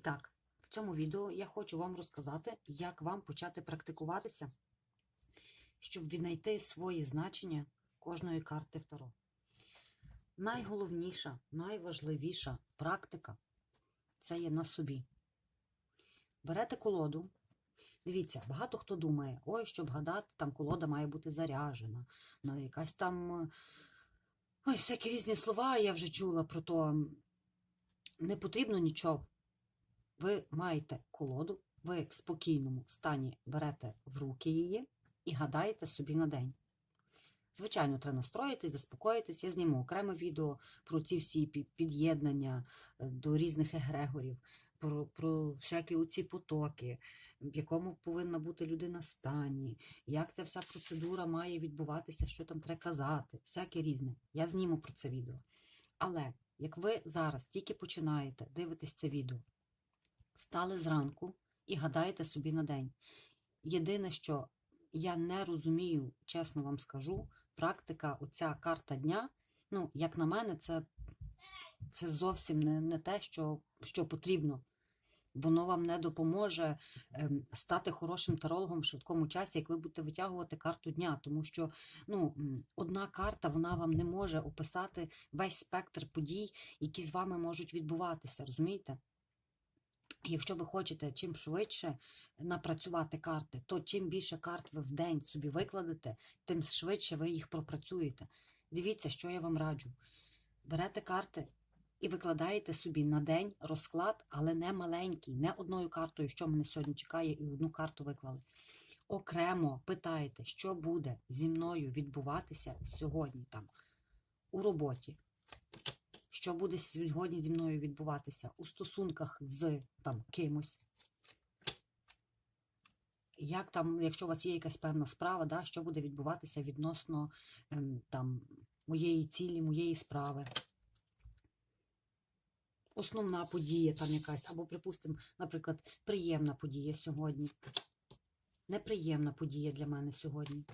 так, в цьому відео я хочу вам розказати, як вам почати практикуватися, щоб віднайти свої значення кожної карти Второ. Найголовніша, найважливіша практика це є на собі. Берете колоду. Дивіться, багато хто думає, ой, щоб гадати, там колода має бути заряжена, ну, якась там. Ой, всякі різні слова я вже чула про то. Не потрібно нічого. Ви маєте колоду, ви в спокійному стані берете в руки її і гадаєте собі на день. Звичайно, треба настроїтись, заспокоїтись. Я зніму окреме відео про ці всі під'єднання е, до різних егрегорів, про, про всякі оці потоки, в якому повинна бути людина стані, як ця вся процедура має відбуватися, що там треба казати, всяке різне. Я зніму про це відео. Але як ви зараз тільки починаєте дивитись це відео, стали зранку і гадаєте собі на день. Єдине, що я не розумію, чесно вам скажу, практика, оця карта дня, ну, як на мене, це, це зовсім не, не те, що, що потрібно. Воно вам не допоможе ем, стати хорошим тарологом в швидкому часі, як ви будете витягувати карту дня, тому що ну, одна карта вона вам не може описати весь спектр подій, які з вами можуть відбуватися, розумієте? Якщо ви хочете чим швидше напрацювати карти, то чим більше карт ви в день собі викладете, тим швидше ви їх пропрацюєте. Дивіться, що я вам раджу. Берете карти і викладаєте собі на день розклад, але не маленький, не одною картою, що мене сьогодні чекає, і одну карту виклали. Окремо питаєте, що буде зі мною відбуватися сьогодні там у роботі, що буде сьогодні зі мною відбуватися у стосунках з там кимось. Як там, якщо у вас є якась певна справа, да, що буде відбуватися відносно ем, там, моєї цілі, моєї справи. Основна подія там якась, або, припустимо, наприклад, приємна подія сьогодні. Неприємна подія для мене сьогодні.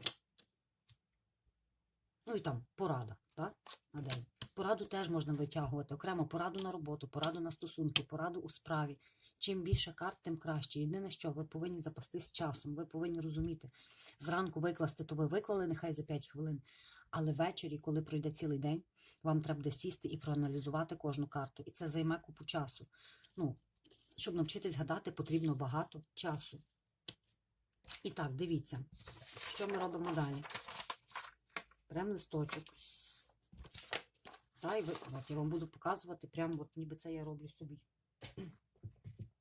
Ну і там порада, так? На день. Пораду теж можна витягувати. Окремо пораду на роботу, пораду на стосунки, пораду у справі. Чим більше карт, тим краще. Єдине, що ви повинні запастись часом, ви повинні розуміти. Зранку викласти, то ви виклали нехай за 5 хвилин. Але ввечері, коли пройде цілий день, вам треба буде сісти і проаналізувати кожну карту. І це займе купу часу. Ну, щоб навчитись гадати, потрібно багато часу. І так, дивіться, що ми робимо далі. Беремо листочок. Та, і ви, я вам буду показувати, прямо от ніби це я роблю собі.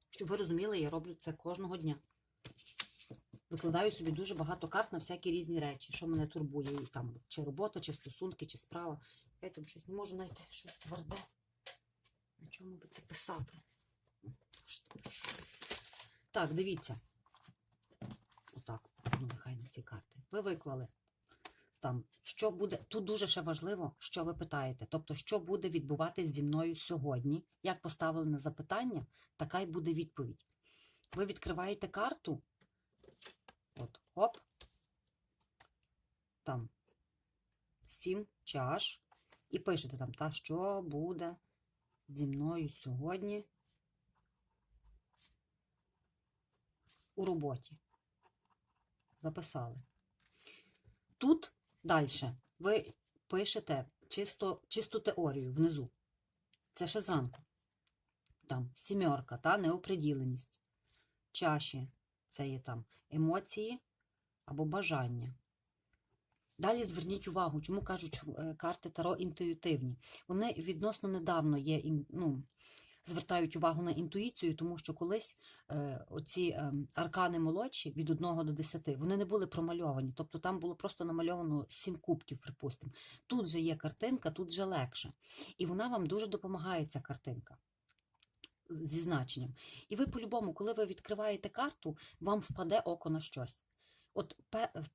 Щоб ви розуміли, я роблю це кожного дня. Викладаю собі дуже багато карт на всякі різні речі, що мене турбує. І там, чи робота, чи стосунки, чи справа. Я там щось не можу знайти щось тверде. На чому би це писати? Так, дивіться. Отак, ну нехай на ці карти. Ви виклали там, що буде. Тут дуже ще важливо, що ви питаєте. Тобто, що буде відбуватись зі мною сьогодні. Як поставили на запитання, така й буде відповідь. Ви відкриваєте карту. От, оп. Там сім чаш. І пишете там, та що буде зі мною сьогодні у роботі. Записали. Тут далі ви пишете чисто, чисту теорію внизу. Це ще зранку. Там сімерка, та неоприділеність. Чаші це є там емоції або бажання. Далі зверніть увагу, чому кажуть е, карти Таро інтуїтивні. Вони відносно недавно є, ну, звертають увагу на інтуїцію, тому що колись е, оці е, аркани молодші від 1 до 10, вони не були промальовані. Тобто там було просто намальовано 7 кубків, припустимо. Тут же є картинка, тут же легше. І вона вам дуже допомагає, ця картинка. Зі значенням. І ви по-любому, коли ви відкриваєте карту, вам впаде око на щось. От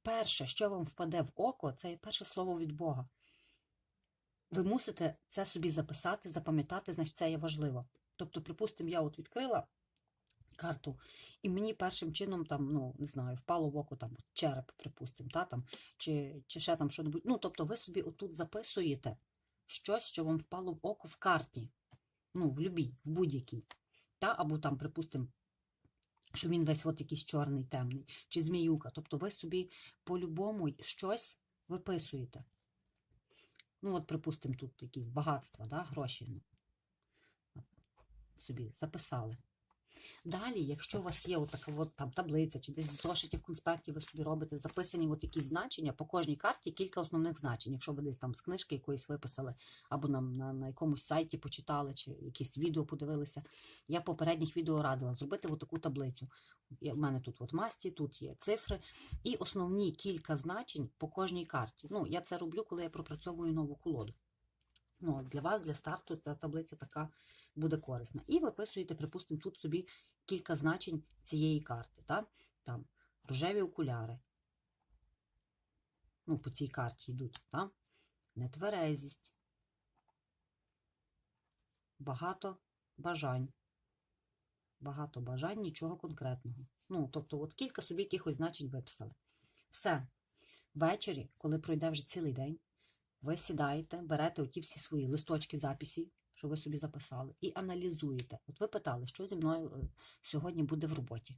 перше, що вам впаде в око, це є перше слово від Бога. Ви мусите це собі записати, запам'ятати, значить це є важливо. Тобто, припустимо, я от відкрила карту, і мені першим чином там, ну, не знаю, впало в око там череп, припустимо, та, там, чи, чи ще там що-небудь. Ну, тобто, ви собі отут записуєте щось, що вам впало в око в карті. Ну, в любій, в будь-якій. Та? Або там, припустимо, що він весь от якийсь чорний, темний, чи зміюка. Тобто ви собі по-любому щось виписуєте. Ну, от, припустимо, тут якісь багатства, да, гроші. Собі записали. Далі, якщо у вас є отака от там таблиця, чи десь в зошиті в конспекті ви собі робите записані от якісь значення, по кожній карті кілька основних значень. Якщо ви десь там з книжки якоїсь виписали, або на, на, на якомусь сайті почитали, чи якесь відео подивилися. Я в попередніх відео радила зробити от таку таблицю. У мене тут от масті, тут є цифри, і основні кілька значень по кожній карті. Ну, я це роблю, коли я пропрацьовую нову колоду. Ну, для вас, для старту, ця таблиця така буде корисна. І виписуєте, припустимо, тут собі кілька значень цієї карти. Та? Там рожеві окуляри. Ну, по цій карті йдуть. Та? Нетверезість. Багато бажань. Багато бажань, нічого конкретного. Ну, тобто, от кілька собі якихось значень виписали. Все. Ввечері, коли пройде вже цілий день, ви сідаєте, берете оті всі свої листочки записі, що ви собі записали, і аналізуєте. От ви питали, що зі мною е, сьогодні буде в роботі.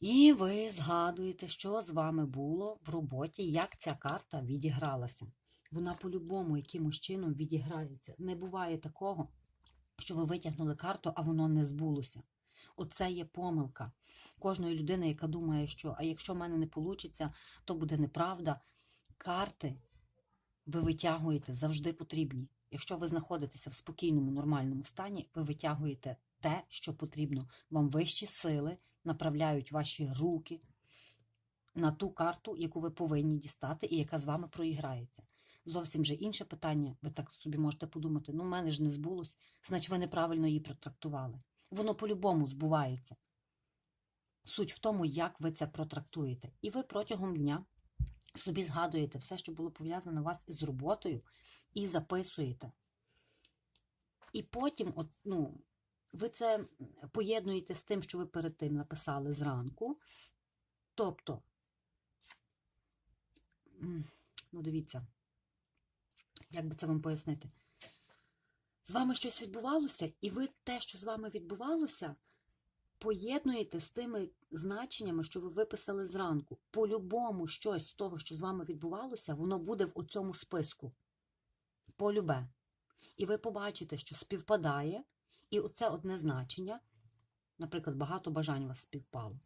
І ви згадуєте, що з вами було в роботі, як ця карта відігралася. Вона по-любому якимось чином відіграється. Не буває такого, що ви витягнули карту, а воно не збулося. Оце є помилка кожної людини, яка думає, що а якщо в мене не вийде, то буде неправда. Карти ви витягуєте завжди потрібні. Якщо ви знаходитеся в спокійному, нормальному стані, ви витягуєте те, що потрібно. Вам вищі сили направляють ваші руки на ту карту, яку ви повинні дістати, і яка з вами проіграється. Зовсім же інше питання, ви так собі можете подумати: ну, в мене ж не збулось, значить, ви неправильно її протрактували. Воно по-любому збувається. Суть в тому, як ви це протрактуєте. І ви протягом дня собі згадуєте все, що було пов'язано вас із роботою, і записуєте. І потім, от, ну, ви це поєднуєте з тим, що ви перед тим написали зранку. Тобто, ну, дивіться, як би це вам пояснити? З вами щось відбувалося, і ви те, що з вами відбувалося, поєднуєте з тими значеннями, що ви виписали зранку. По-любому щось з того, що з вами відбувалося, воно буде в цьому списку. Полюбе. І ви побачите, що співпадає, і оце одне значення, наприклад, багато бажань у вас співпало.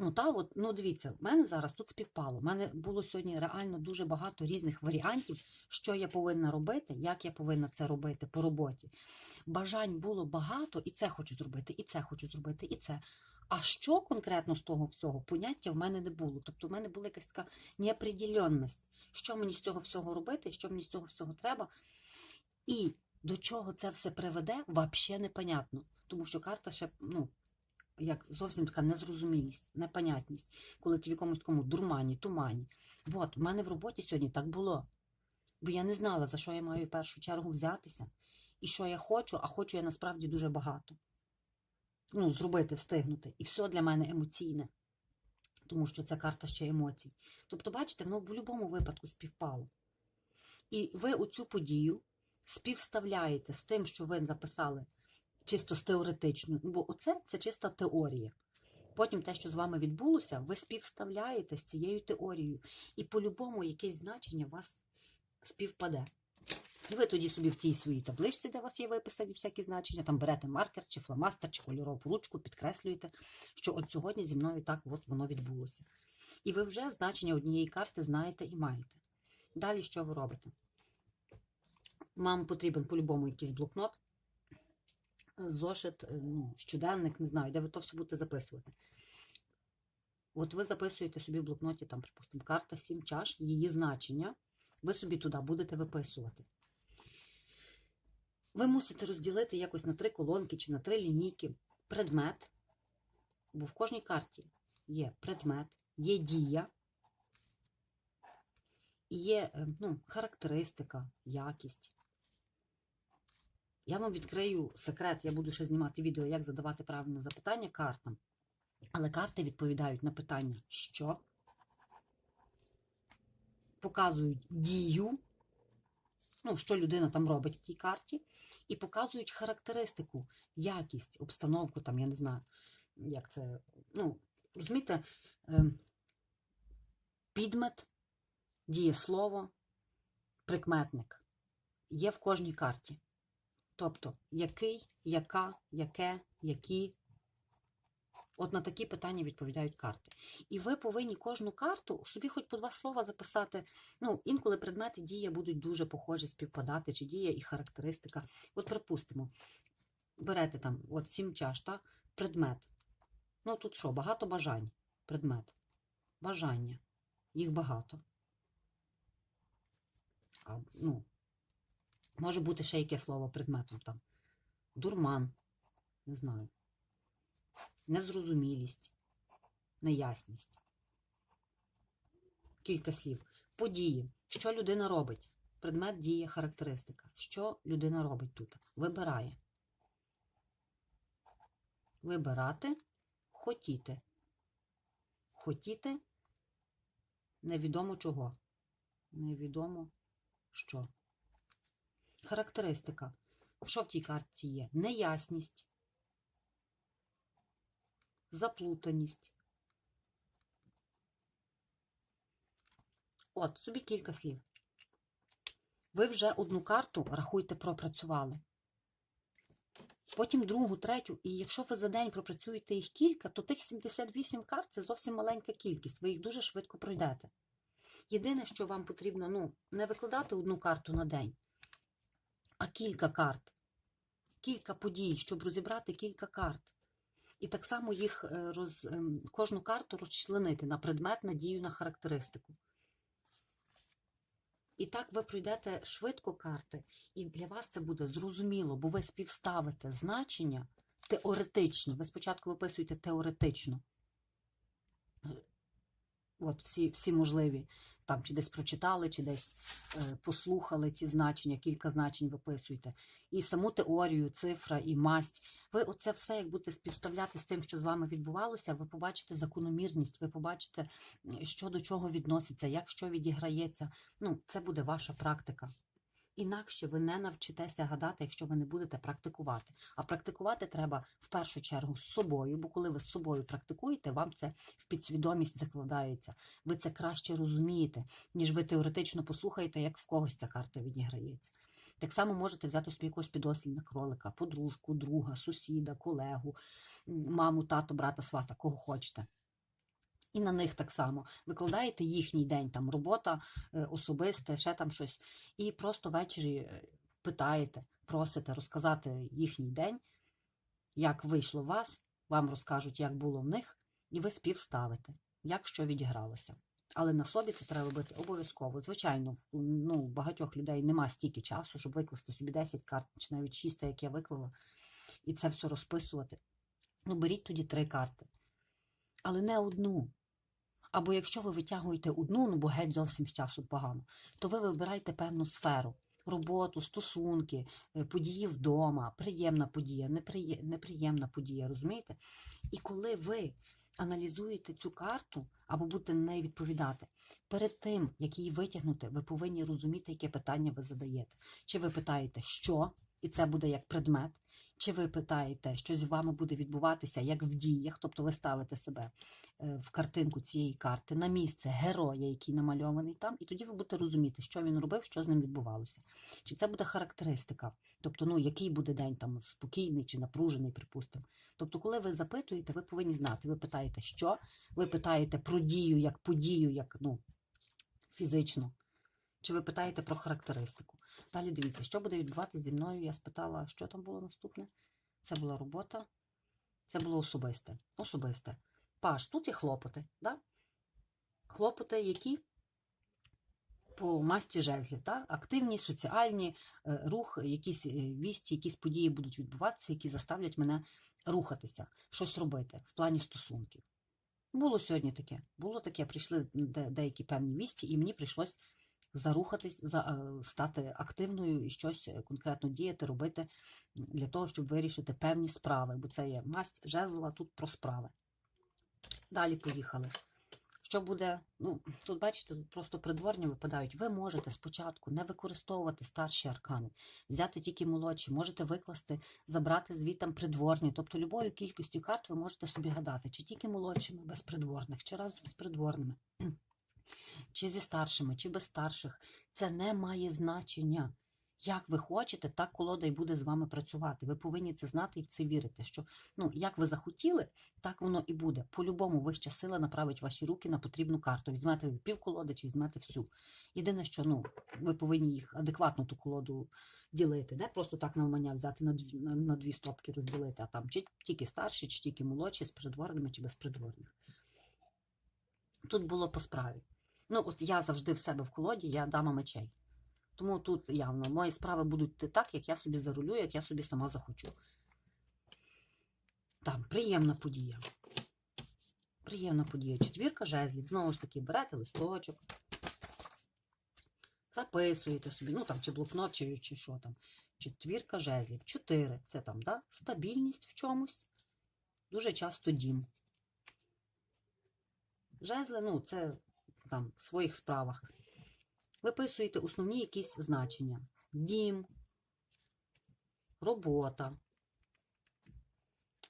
Ну, та, от, ну, дивіться, в мене зараз тут співпало. У мене було сьогодні реально дуже багато різних варіантів, що я повинна робити, як я повинна це робити по роботі. Бажань було багато, і це хочу зробити, і це хочу зробити, і це. А що конкретно з того всього поняття в мене не було. Тобто в мене була якась така неопределенність, що мені з цього всього робити, що мені з цього всього треба. І до чого це все приведе, взагалі непонятно. Тому що карта ще, ну, як зовсім така незрозумілість, непонятність, коли ти в якомусь такому дурмані, тумані. От, в мене в роботі сьогодні так було. Бо я не знала, за що я маю в першу чергу взятися, і що я хочу, а хочу я насправді дуже багато. Ну, зробити, встигнути. І все для мене емоційне, тому що це карта ще емоцій. Тобто, бачите, воно в будь-якому випадку співпало. І ви оцю подію співставляєте з тим, що ви записали чисто з теоретичною, бо оце це чиста теорія. Потім те, що з вами відбулося, ви співставляєте з цією теорією, і по-любому якесь значення у вас співпаде. І ви тоді собі в тій своїй табличці, де у вас є виписані всякі значення, там берете маркер, чи фломастер, чи кольорову ручку, підкреслюєте, що от сьогодні зі мною так от воно відбулося. І ви вже значення однієї карти знаєте і маєте. Далі що ви робите? Вам потрібен по-любому якийсь блокнот, зошит, е, ну, щоденник, не знаю, де ви то все будете записувати. От ви записуєте собі в блокноті, там, припустимо, карта 7 чаш, її значення, ви собі туди будете виписувати. Ви мусите розділити якось на три колонки чи на три лінійки предмет, бо в кожній карті є предмет, є дія, є е, ну, характеристика, якість. Я вам відкрию секрет, я буду ще знімати відео, як задавати правильне запитання картам. Але карти відповідають на питання, що показують дію, ну, що людина там робить в тій карті, і показують характеристику, якість, обстановку, там, я не знаю, як це. Ну, розумієте, ем, підмет, дієслово, прикметник є в кожній карті. Тобто, який, яка, яке, які. От на такі питання відповідають карти. І ви повинні кожну карту собі хоч по два слова записати. Ну, інколи предмети дія будуть дуже похожі, співпадати, чи дія і характеристика. От, припустимо, берете там от сім чаш, та, предмет. Ну, тут що, багато бажань. Предмет. Бажання. Їх багато. А, ну, може бути ще яке слово предметом там. Дурман. Не знаю. Незрозумілість, неясність. Кілька слів. Події. Що людина робить? Предмет дія, характеристика. Що людина робить тут? Вибирає. Вибирати, хотіти. Хотіти невідомо чого. Невідомо що. Характеристика. Що в тій карті є? Неясність, заплутаність. От, собі кілька слів. Ви вже одну карту, рахуйте, пропрацювали. Потім другу, третю, і якщо ви за день пропрацюєте їх кілька, то тих 78 карт це зовсім маленька кількість, ви їх дуже швидко пройдете. Єдине, що вам потрібно, ну, не викладати одну карту на день, а кілька карт, кілька подій, щоб розібрати кілька карт. І так само їх е, роз, ем, кожну карту розчленити на предмет, на дію, на характеристику. І так ви пройдете швидко карти, і для вас це буде зрозуміло, бо ви співставите значення теоретичні. Ви спочатку виписуєте теоретично. От всі, всі можливі, там чи десь прочитали, чи десь е, послухали ці значення, кілька значень виписуєте. І саму теорію, цифра і масть. Ви оце все, як будете співставляти з тим, що з вами відбувалося, ви побачите закономірність, ви побачите, що до чого відноситься, як що відіграється. Ну, це буде ваша практика. Інакше ви не навчитеся гадати, якщо ви не будете практикувати. А практикувати треба в першу чергу з собою, бо коли ви з собою практикуєте, вам це в підсвідомість закладається. Ви це краще розумієте, ніж ви теоретично послухаєте, як в когось ця карта відіграється. Так само можете взяти собі якогось підослідна кролика, подружку, друга, сусіда, колегу, маму, тато, брата, свата, кого хочете. І на них так само викладаєте їхній день, там робота е, особисте, ще там щось, і просто ввечері е, питаєте, просите розказати їхній день, як вийшло у вас, вам розкажуть, як було в них, і ви співставите, як що відігралося. Але на собі це треба робити обов'язково. Звичайно, ну, багатьох людей нема стільки часу, щоб викласти собі 10 карт, чи навіть 6, як я виклала, і це все розписувати. Ну, беріть тоді три карти. Але не одну. Або якщо ви витягуєте одну, ну бо геть зовсім з часу погано, то ви вибираєте певну сферу. Роботу, стосунки, е, події вдома, приємна подія, неприє- неприємна подія, розумієте? І коли ви аналізуєте цю карту або будете на неї відповідати, перед тим, як її витягнути, ви повинні розуміти, яке питання ви задаєте. Чи ви питаєте, що, і це буде як предмет, чи ви питаєте, що з вами буде відбуватися як в діях, тобто ви ставите себе е, в картинку цієї карти на місце героя, який намальований там, і тоді ви будете розуміти, що він робив, що з ним відбувалося. Чи це буде характеристика, тобто, ну, який буде день там спокійний чи напружений, припустимо. Тобто, коли ви запитуєте, ви повинні знати. Ви питаєте, що, ви питаєте про дію як подію, як ну, фізично. Чи ви питаєте про характеристику? Далі дивіться, що буде відбуватися зі мною. Я спитала, що там було наступне. Це була робота, це було особисте. Особисте. Паш, тут є хлопоти, да? Хлопоти, які по масті жезлів, да? активні, соціальні, е, рух, якісь е, вісті, якісь події будуть відбуватися, які заставлять мене рухатися, щось робити в плані стосунків. Було сьогодні таке. Було таке, прийшли деякі певні вісті, і мені прийшлось зарухатись, за, е, стати активною і щось е, конкретно діяти, робити для того, щоб вирішити певні справи, бо це є масть жезлова тут про справи. Далі поїхали. Що буде, ну, тут бачите, тут просто придворні випадають. Ви можете спочатку не використовувати старші аркани, взяти тільки молодші, можете викласти, забрати звітам придворні. Тобто любою кількістю карт ви можете собі гадати, чи тільки молодшими без придворних, чи разом з придворними, чи зі старшими, чи без старших. Це не має значення. Як ви хочете, так колода і буде з вами працювати. Ви повинні це знати і в це вірити. Що ну, як ви захотіли, так воно і буде. По-любому вища сила направить ваші руки на потрібну карту. Візьмете пів колоди чи візьмете всю. Єдине, що ну, ви повинні їх адекватно ту колоду ділити. Не просто так навмання взяти на дві, на, на дві стопки розділити, а там чи тільки старші, чи тільки молодші, з придворними, чи без придворних. Тут було по справі. Ну, от я завжди в себе в колоді, я дама мечей. Тому тут явно мої справи будуть так, як я собі зарулю, як я собі сама захочу. Там, приємна подія. Приємна подія. Четвірка жезлів. Знову ж таки, берете листочок, записуєте собі, ну там, чи блокнот, чи, чи що там. Четвірка жезлів. Чотири. Це там, да? Стабільність в чомусь. Дуже часто дім. Жезли, ну, це там в своїх справах. Виписуєте основні якісь значення. Дім, робота.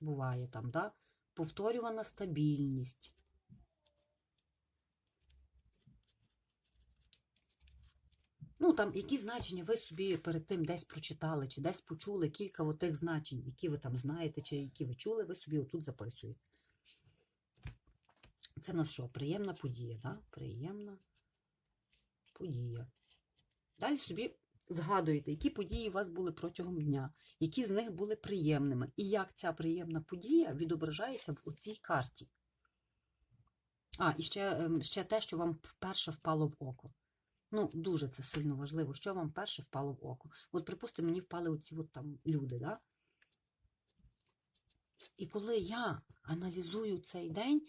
Буває там, да? повторювана стабільність. Ну, там, які значення ви собі перед тим десь прочитали, чи десь почули кілька от тих значень, які ви там знаєте, чи які ви чули, ви собі отут записуєте. Це в нас що? Приємна подія, да? Приємна подія. Далі собі згадуєте, які події у вас були протягом дня, які з них були приємними, і як ця приємна подія відображається в оцій карті. А, і ще, ем, ще те, що вам вперше впало в око. Ну, дуже це сильно важливо, що вам вперше впало в око. От, припустимо, мені впали оці от там люди, да? І коли я аналізую цей день,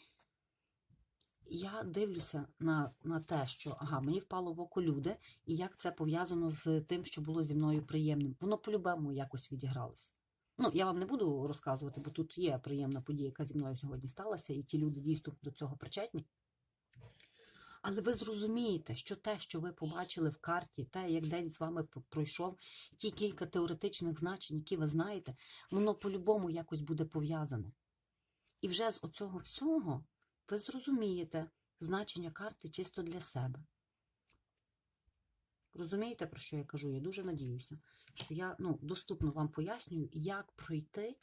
я дивлюся на, на те, що ага, мені впало в око люди, і як це пов'язано з тим, що було зі мною приємним. Воно по-любому якось відігралося. Ну, я вам не буду розказувати, бо тут є приємна подія, яка зі мною сьогодні сталася, і ті люди дійсно до цього причетні. Але ви зрозумієте, що те, що ви побачили в карті, те, як день з вами пройшов, ті кілька теоретичних значень, які ви знаєте, воно по-любому якось буде пов'язане. І вже з оцього всього ви зрозумієте значення карти чисто для себе. Розумієте, про що я кажу? Я дуже надіюся, що я ну, доступно вам пояснюю, як пройти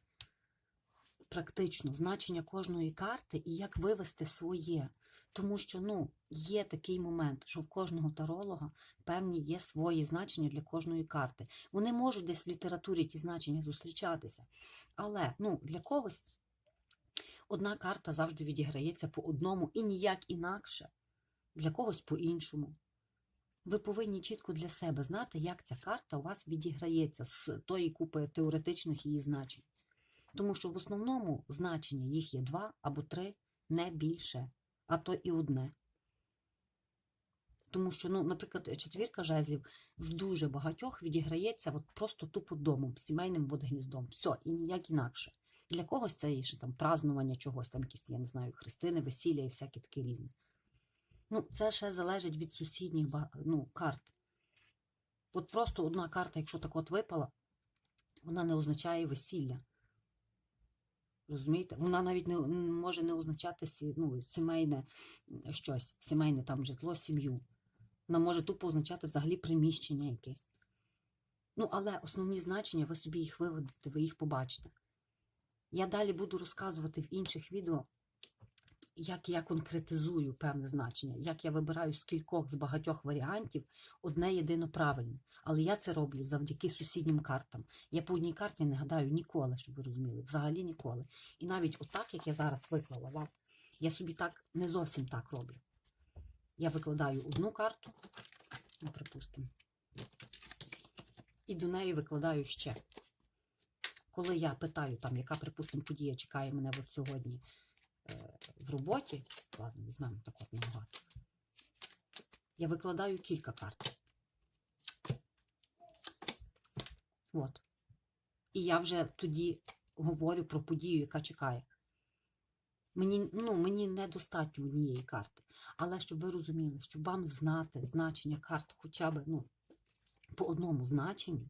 практично значення кожної карти і як вивести своє. Тому що ну, є такий момент, що в кожного таролога певні є свої значення для кожної карти. Вони можуть десь в літературі ті значення зустрічатися. Але ну, для когось одна карта завжди відіграється по одному і ніяк інакше, для когось по-іншому. Ви повинні чітко для себе знати, як ця карта у вас відіграється з тої купи теоретичних її значень. Тому що в основному значення їх є два або три, не більше, а то і одне. Тому що, ну, наприклад, четвірка жезлів в дуже багатьох відіграється от просто тупо домом, сімейним от. Все, і ніяк інакше. Для когось це є там празднування чогось, там якісь, я не знаю, хрестини, весілля і всяке таке різне. Ну, це ще залежить від сусідніх ну, карт. От просто одна карта, якщо так от випала, вона не означає весілля. Розумієте? Вона навіть не може не означати ну, сімейне щось, сімейне там житло, сім'ю. Вона може тупо означати взагалі приміщення якесь. Ну, але основні значення, ви собі їх виведете, ви їх побачите. Я далі буду розказувати в інших відео, як я конкретизую певне значення, як я вибираю з кількох з багатьох варіантів одне єдино правильне. Але я це роблю завдяки сусіднім картам. Я по одній карті не гадаю ніколи, щоб ви розуміли, взагалі ніколи. І навіть отак, як я зараз виклала вам, я собі так не зовсім так роблю. Я викладаю одну карту, ну, припустимо, і до неї викладаю ще. Коли я питаю, там, яка, припустимо, подія чекає мене от сьогодні е, в роботі, ладно, візьмемо так от наугад, я викладаю кілька карт. От. І я вже тоді говорю про подію, яка чекає. Мені, ну, мені недостатньо однієї карти. Але щоб ви розуміли, щоб вам знати значення карт хоча б ну, по одному значенню,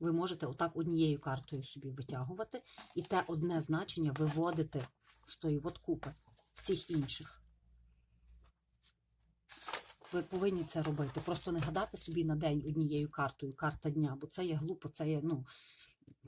ви можете отак однією картою собі витягувати, і те одне значення виводити з тої от купи всіх інших. Ви повинні це робити. Просто не гадати собі на день однією картою, карта дня, бо це є глупо, це є, ну,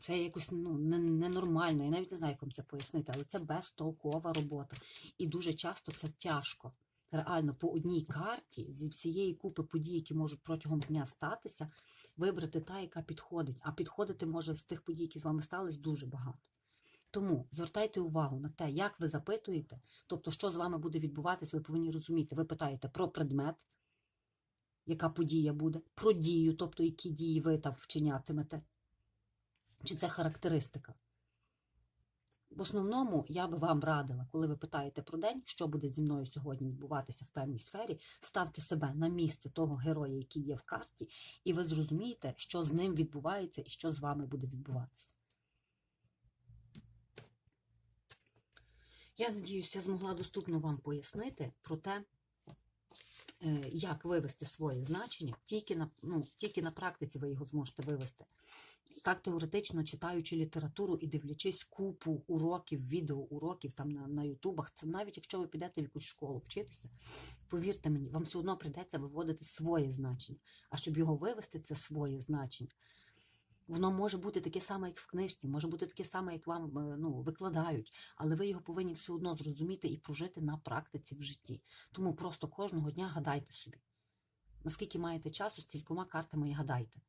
це є якось ну, ненормально. Я навіть не знаю, як вам це пояснити, але це безтолкова робота. І дуже часто це тяжко. Реально по одній карті зі всієї купи подій, які можуть протягом дня статися, вибрати та, яка підходить. А підходити може з тих подій, які з вами стались, дуже багато. Тому звертайте увагу на те, як ви запитуєте, тобто, що з вами буде відбуватись, ви повинні розуміти. Ви питаєте про предмет, яка подія буде, про дію, тобто які дії ви там вчинятимете, чи це характеристика. В основному я би вам радила, коли ви питаєте про день, що буде зі мною сьогодні відбуватися в певній сфері, ставте себе на місце того героя, який є в карті, і ви зрозумієте, що з ним відбувається і що з вами буде відбуватися. Я надіюся, я змогла доступно вам пояснити про те, е, як вивести своє значення, тільки на, ну, тільки на практиці ви його зможете вивести. Так теоретично читаючи літературу і дивлячись купу уроків, відеоуроків там на, на ютубах, це навіть якщо ви підете в якусь школу вчитися, повірте мені, вам все одно прийдеться виводити своє значення. А щоб його вивести, це своє значення. Воно може бути таке саме, як в книжці, може бути таке саме, як вам е, ну, викладають, але ви його повинні все одно зрозуміти і прожити на практиці в житті. Тому просто кожного дня гадайте собі. Наскільки маєте часу, стількома картами і гадайте.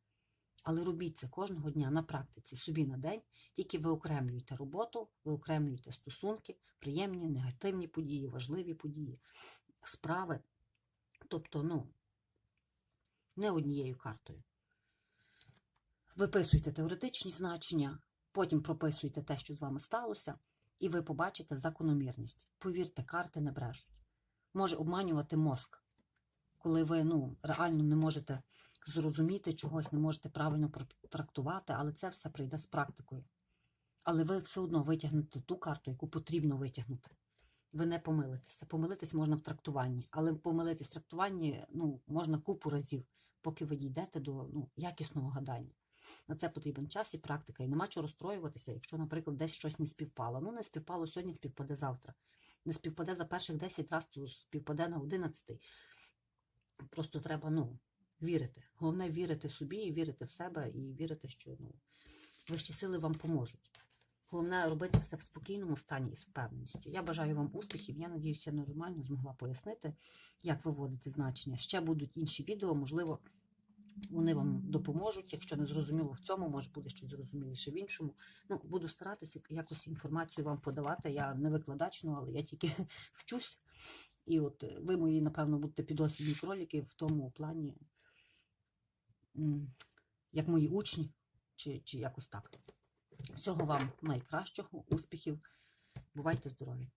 Але робіть це кожного дня на практиці, собі на день, тільки ви окремлюєте роботу, ви окремлюєте стосунки, приємні, негативні події, важливі події, справи. Тобто, ну, не однією картою. Виписуйте теоретичні значення, потім прописуйте те, що з вами сталося, і ви побачите закономірність. Повірте, карти не брешуть. Може обманювати мозк, коли ви ну, реально не можете зрозуміти чогось, не можете правильно трактувати, але це все прийде з практикою. Але ви все одно витягнете ту карту, яку потрібно витягнути. Ви не помилитеся. Помилитись можна в трактуванні, але помилитись в трактуванні ну, можна купу разів, поки ви дійдете до ну, якісного гадання. На це потрібен час і практика. І нема чого розстроюватися, якщо, наприклад, десь щось не співпало. Ну, не співпало сьогодні, співпаде завтра. Не співпаде за перших 10 разів, то співпаде на 11. Просто треба, ну, вірити. Головне вірити собі, вірити в себе, і вірити, що ну, вищі сили вам поможуть. Головне робити все в спокійному стані і з впевненістю. Я бажаю вам успіхів. Я надіюся, я нормально змогла пояснити, як виводити значення. Ще будуть інші відео, можливо. Вони вам допоможуть. Якщо не зрозуміло в цьому, може буде щось зрозуміліше в іншому. Ну, буду старатися якось інформацію вам подавати. Я не викладач, ну, але я тільки вчусь. І от ви мої, напевно, будете підослідні кроліки в тому плані, як мої учні, чи, чи якось так. Всього вам найкращого, успіхів. Бувайте здорові!